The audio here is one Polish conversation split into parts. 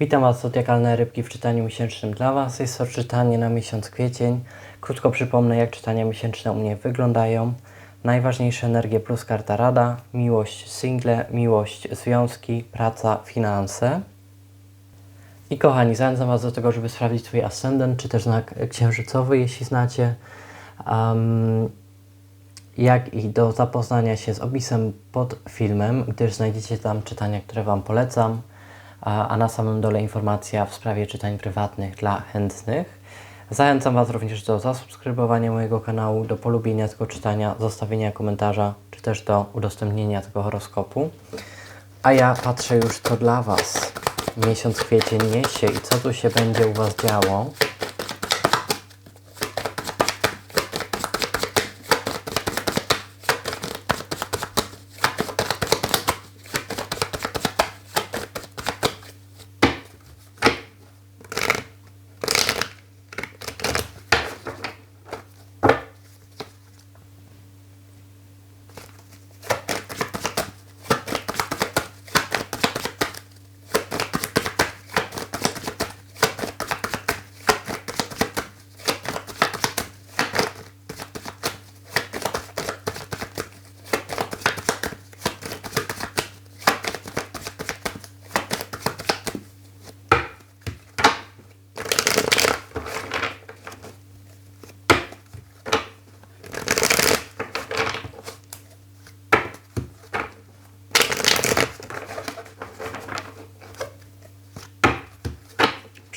Witam Was, zodiakalne rybki w czytaniu miesięcznym dla Was. Jest to czytanie na miesiąc kwiecień. Krótko przypomnę, jak czytania miesięczne u mnie wyglądają. Najważniejsze energie plus karta rada, miłość single, miłość związki, praca, finanse. I kochani, zachęcam Was do tego, żeby sprawdzić Twój ascendent, czy też znak księżycowy, jeśli znacie. Um, jak i do zapoznania się z opisem pod filmem, gdyż znajdziecie tam czytania, które Wam polecam, a, na samym dole informacja w sprawie czytań prywatnych dla chętnych. Zachęcam Was również do zasubskrybowania mojego kanału, do polubienia tego czytania, zostawienia komentarza, czy też do udostępnienia tego horoskopu. A ja patrzę już, co dla Was miesiąc kwiecień niesie i co tu się będzie u Was działo.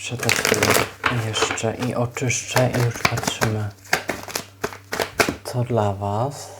Przetestuję jeszcze i oczyszczę i już patrzymy, co dla Was.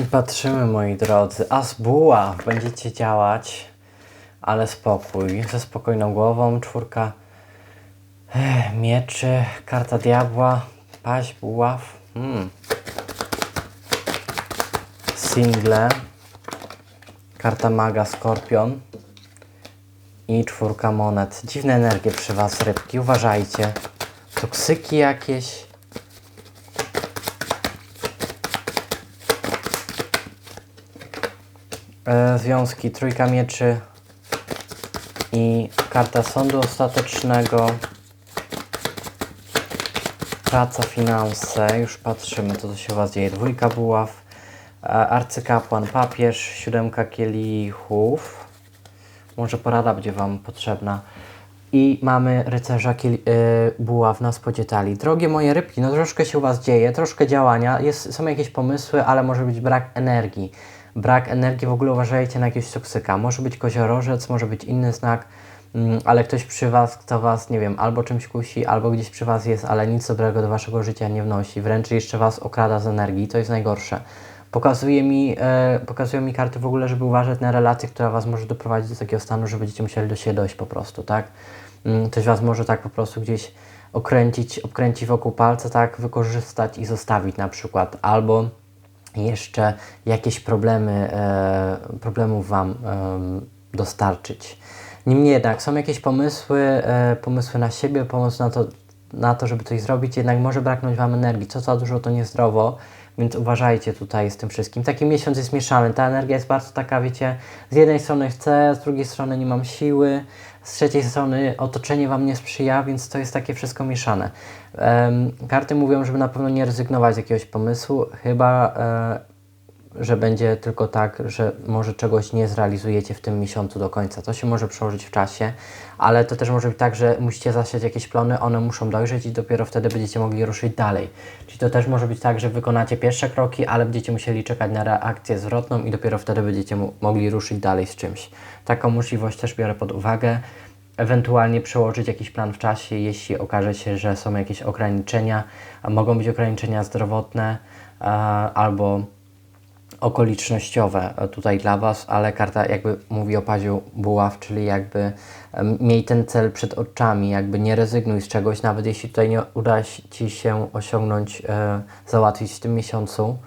I patrzymy, moi drodzy. Buław. Będziecie działać, ale spokój. Ze spokojną głową. Czwórka eh, mieczy, karta diabła, paź buław. Hmm. Single, karta maga, skorpion i czwórka monet. Dziwne energie przy Was, rybki. Uważajcie. Toksyki jakieś. E, związki Trójka Mieczy i karta Sądu Ostatecznego. Praca, finanse. Już patrzymy, co się u Was dzieje. Dwójka buław, e, arcykapłan, papież, siódemka kielichów. Może porada będzie Wam potrzebna. I mamy rycerza kiel, y, buław na spodzie talii. Drogie moje rybki, no troszkę się u Was dzieje, troszkę działania, jest, są jakieś pomysły, ale może być brak energii. Brak energii, w ogóle uważajcie na jakiegoś toksyka. Może być koziorożec, może być inny znak, mm, ale ktoś przy Was, kto Was, nie wiem, albo czymś kusi, albo gdzieś przy Was jest, ale nic dobrego do Waszego życia nie wnosi. Wręcz jeszcze Was okrada z energii, to jest najgorsze. Pokazuje mi, e, pokazują mi karty w ogóle, żeby uważać na relację, która Was może doprowadzić do takiego stanu, że będziecie musieli do siebie dojść po prostu, tak? Mm, Ktoś Was może tak po prostu gdzieś okręcić, obkręcić wokół palca, tak? Wykorzystać i zostawić na przykład. Albo jeszcze jakieś problemy, e, problemów Wam dostarczyć. Niemniej jednak są jakieś pomysły, e, pomysły na siebie, pomysł na to, na to, żeby coś zrobić, jednak może braknąć Wam energii. Co za dużo to niezdrowo, więc uważajcie tutaj z tym wszystkim. Taki miesiąc jest mieszany, ta energia jest bardzo taka, wiecie, z jednej strony chcę, z drugiej strony nie mam siły, z trzeciej strony otoczenie Wam nie sprzyja, więc to jest takie wszystko mieszane. Em, karty mówią, żeby na pewno nie rezygnować z jakiegoś pomysłu, chyba e, że będzie tylko tak, że może czegoś nie zrealizujecie w tym miesiącu do końca. To się może przełożyć w czasie, ale to też może być tak, że musicie zasiać jakieś plony, one muszą dojrzeć i dopiero wtedy będziecie mogli ruszyć dalej. Czyli to też może być tak, że wykonacie pierwsze kroki, ale będziecie musieli czekać na reakcję zwrotną i dopiero wtedy będziecie mogli ruszyć dalej z czymś. Taką możliwość też biorę pod uwagę. ewentualnie przełożyć jakiś plan w czasie, jeśli okaże się, że są jakieś ograniczenia, mogą być ograniczenia zdrowotne albo okolicznościowe e, tutaj dla Was, ale karta jakby mówi o paziu buław, czyli jakby miej ten cel przed oczami, jakby nie rezygnuj z czegoś, nawet jeśli tutaj nie uda Ci się osiągnąć, e, załatwić w tym miesiącu,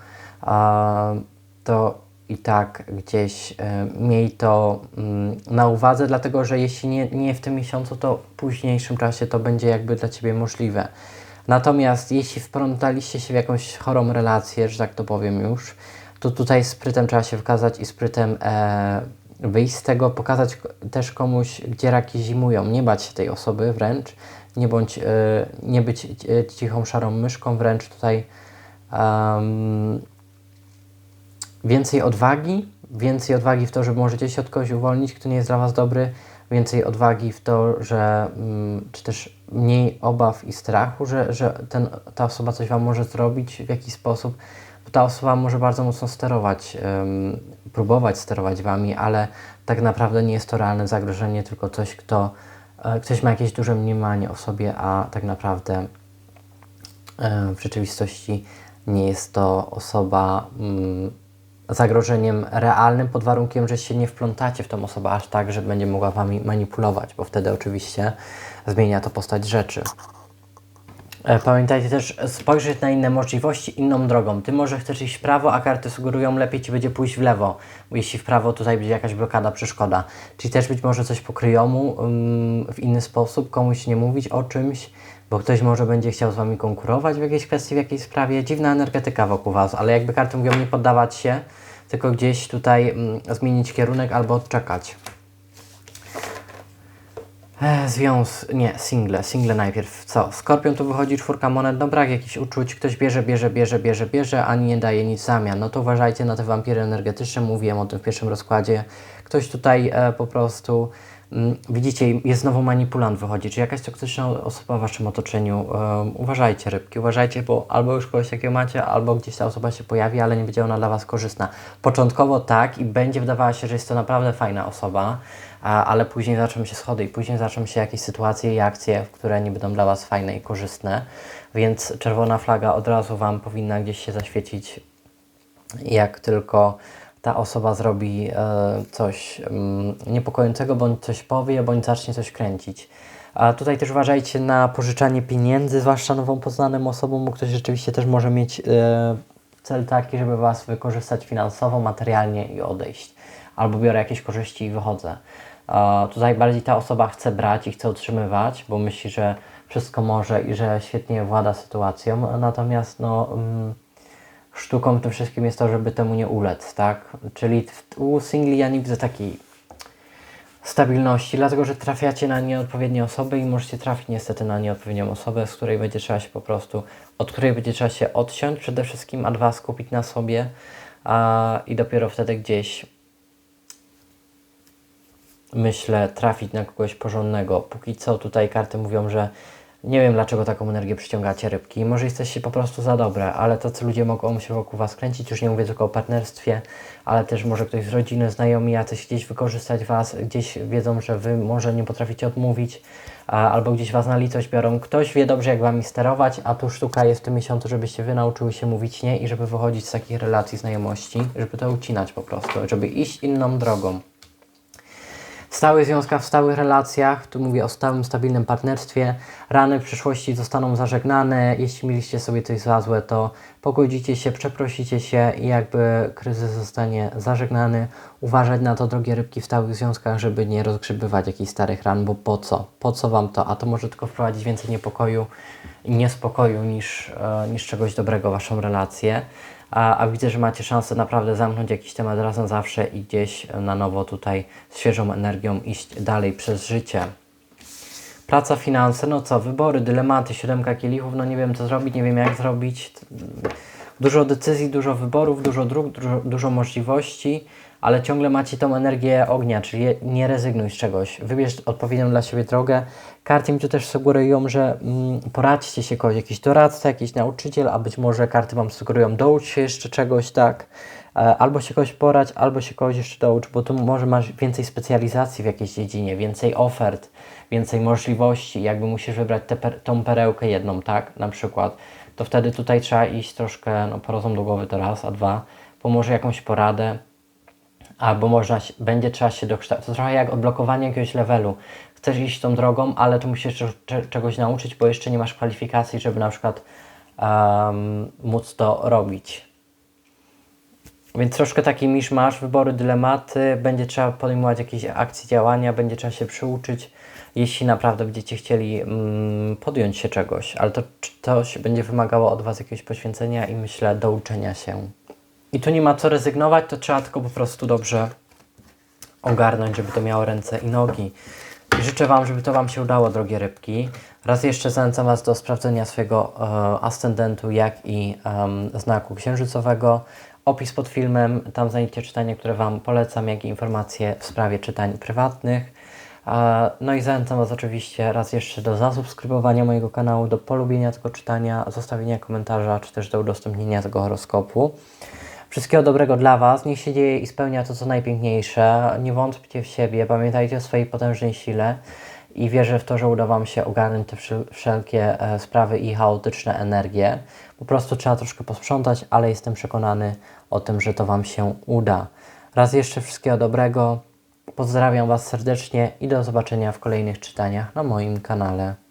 to i tak gdzieś e, miej to mm, na uwadze, dlatego że jeśli nie, nie w tym miesiącu, to w późniejszym czasie to będzie jakby dla Ciebie możliwe. Natomiast jeśli wplątaliście się w jakąś chorą relację, że tak to powiem już, to tutaj sprytem trzeba się wykazać i sprytem e, wyjść z tego, pokazać też komuś, gdzie raki zimują, nie bać się tej osoby wręcz, nie bądź, e, nie być e, cichą szarą myszką, wręcz tutaj em, więcej odwagi, więcej odwagi w to, że możecie się od kogoś uwolnić, kto nie jest dla Was dobry, więcej odwagi w to, że mm, czy też mniej obaw i strachu, że, że ten, ta osoba coś Wam może zrobić w jakiś sposób, ta osoba może bardzo mocno sterować, próbować sterować Wami, ale tak naprawdę nie jest to realne zagrożenie, tylko coś, kto, e, ktoś ma jakieś duże mniemanie o sobie, a tak naprawdę e, w rzeczywistości nie jest to osoba mm, zagrożeniem realnym pod warunkiem, że się nie wplątacie w tą osobę aż tak, że będzie mogła wami manipulować, bo wtedy oczywiście zmienia to postać rzeczy. E, Pamiętajcie też spojrzeć na inne możliwości inną drogą. Ty może chcesz iść w prawo, a karty sugerują lepiej ci będzie pójść w lewo, jeśli w prawo tutaj będzie jakaś blokada, przeszkoda. Czyli też być może coś pokryjomu w inny sposób, komuś nie mówić o czymś, bo ktoś może będzie chciał z wami konkurować w jakiejś kwestii, w jakiejś sprawie. Dziwna energetyka wokół was, ale jakby karty mówią nie poddawać się, tylko gdzieś tutaj zmienić kierunek albo odczekać. E, związ... Nie, single, single najpierw. Co? Skorpion tu wychodzi czwórka monet, no brak jakichś uczuć, ktoś bierze, bierze, bierze, bierze, bierze, a nie daje nic zamian. No to uważajcie na te wampiry energetyczne, mówiłem o tym w pierwszym rozkładzie. Ktoś tutaj e, po prostu, mm, widzicie, jest znowu manipulant wychodzi, czy jakaś toksyczna osoba w waszym otoczeniu. E, uważajcie rybki, uważajcie, bo albo już kogoś takiego macie, albo gdzieś ta osoba się pojawi, ale nie będzie ona dla was korzystna. Początkowo tak i będzie wydawała się, że jest to naprawdę fajna osoba, ale później zaczną się schody i później zaczną się jakieś sytuacje i akcje, które nie będą dla Was fajne i korzystne, więc czerwona flaga od razu Wam powinna gdzieś się zaświecić, jak tylko ta osoba zrobi e, coś mm, niepokojącego, bądź coś powie, bądź zacznie coś kręcić. A tutaj też uważajcie na pożyczanie pieniędzy, zwłaszcza nową poznanym osobom, bo ktoś rzeczywiście też może mieć e, cel taki, żeby Was wykorzystać finansowo, materialnie i odejść. Albo biorę jakieś korzyści i wychodzę. Tutaj bardziej ta osoba chce brać i chce utrzymywać, bo myśli, że wszystko może i że świetnie włada sytuacją, natomiast no, mm, sztuką w tym wszystkim jest to, żeby temu nie ulec, tak? Czyli u singli ja nie widzę takiej stabilności, dlatego że trafiacie na nieodpowiednie osoby i możecie trafić niestety na nieodpowiednią osobę, z której będzie trzeba się po prostu, od której będzie trzeba się odciąć przede wszystkim, a dwa skupić na sobie a, i dopiero wtedy gdzieś myślę trafić na kogoś porządnego. Póki co tutaj karty mówią, że nie wiem dlaczego taką energię przyciągacie rybki. Może jesteście po prostu za dobre, ale tacy ludzie mogą się wokół Was kręcić. Już nie mówię tylko o partnerstwie, ale też może ktoś z rodziny, znajomi jacyś gdzieś wykorzystać Was, gdzieś wiedzą, że Wy może nie potraficie odmówić, a, albo gdzieś Was na litość biorą. Ktoś wie dobrze jak Wami sterować, a tu sztuka jest w tym miesiącu, żebyście Wy nauczyły się mówić nie i żeby wychodzić z takich relacji, znajomości, żeby to ucinać po prostu, żeby iść inną drogą. W stałych związkach, w stałych relacjach, tu mówię o stałym, stabilnym partnerstwie, rany w przyszłości zostaną zażegnane. Jeśli mieliście sobie coś za złe, to pogodzicie się, przeprosicie się i jakby kryzys zostanie zażegnany. Uważać na to, drogie rybki, w stałych związkach, żeby nie rozgrzebywać jakichś starych ran, bo po co? Po co Wam to? A to może tylko wprowadzić więcej niepokoju i niespokoju niż, e, niż czegoś dobrego Waszą relację. A, a widzę, że macie szansę naprawdę zamknąć jakiś temat raz na zawsze i gdzieś na nowo tutaj z świeżą energią iść dalej przez życie. Praca, finanse, no co, wybory, dylematy, siódemka kielichów, no nie wiem co zrobić, nie wiem jak zrobić. Dużo decyzji, dużo wyborów, dużo dróg, dużo, dużo możliwości, ale ciągle macie tą energię ognia, czyli nie rezygnuj z czegoś. Wybierz odpowiednią dla siebie drogę. Karty mi tu też sugerują, że mm, poradźcie się kogoś, jakiś doradca, jakiś nauczyciel, a być może karty Wam sugerują, doucz się jeszcze czegoś, tak? E, Albo się kogoś porać, albo się kogoś jeszcze doucz, bo tu może masz więcej specjalizacji w jakiejś dziedzinie, więcej ofert, więcej możliwości, jakby musisz wybrać per, tą perełkę jedną, tak? Na przykład, to wtedy tutaj trzeba iść troszkę, no po rozum do głowy to raz, a dwa, pomoże jakąś poradę, albo można, będzie trzeba się dokształcić. To trochę jak odblokowanie jakiegoś levelu. Chcesz iść tą drogą, ale tu musisz cze- cze- czegoś nauczyć, bo jeszcze nie masz kwalifikacji, żeby na przykład em, móc to robić. Więc troszkę taki misz masz, wybory, dylematy, będzie trzeba podejmować jakieś akcje, działania, będzie trzeba się przyuczyć, jeśli naprawdę będziecie chcieli mm, podjąć się czegoś, ale to, to będzie wymagało od Was jakiegoś poświęcenia i myślę do uczenia się. I tu nie ma co rezygnować, to trzeba tylko po prostu dobrze ogarnąć, żeby to miało ręce i nogi. Życzę Wam, żeby to Wam się udało, drogie rybki. Raz jeszcze zachęcam Was do sprawdzenia swojego e, ascendentu, jak i em, znaku księżycowego. Opis pod filmem, tam znajdziecie czytania, które Wam polecam, jak i informacje w sprawie czytań prywatnych. E, No i zachęcam Was oczywiście raz jeszcze do zasubskrybowania mojego kanału, do polubienia tego czytania, zostawienia komentarza, czy też do udostępnienia tego horoskopu. Wszystkiego dobrego dla Was. Niech się dzieje i spełnia to, co najpiękniejsze. Nie wątpcie w siebie, pamiętajcie o swojej potężnej sile i wierzę w to, że uda Wam się ogarnąć te wszel- wszelkie e, sprawy i chaotyczne energie. Po prostu trzeba troszkę posprzątać, ale jestem przekonany o tym, że to Wam się uda. Raz jeszcze wszystkiego dobrego. Pozdrawiam Was serdecznie i do zobaczenia w kolejnych czytaniach na moim kanale.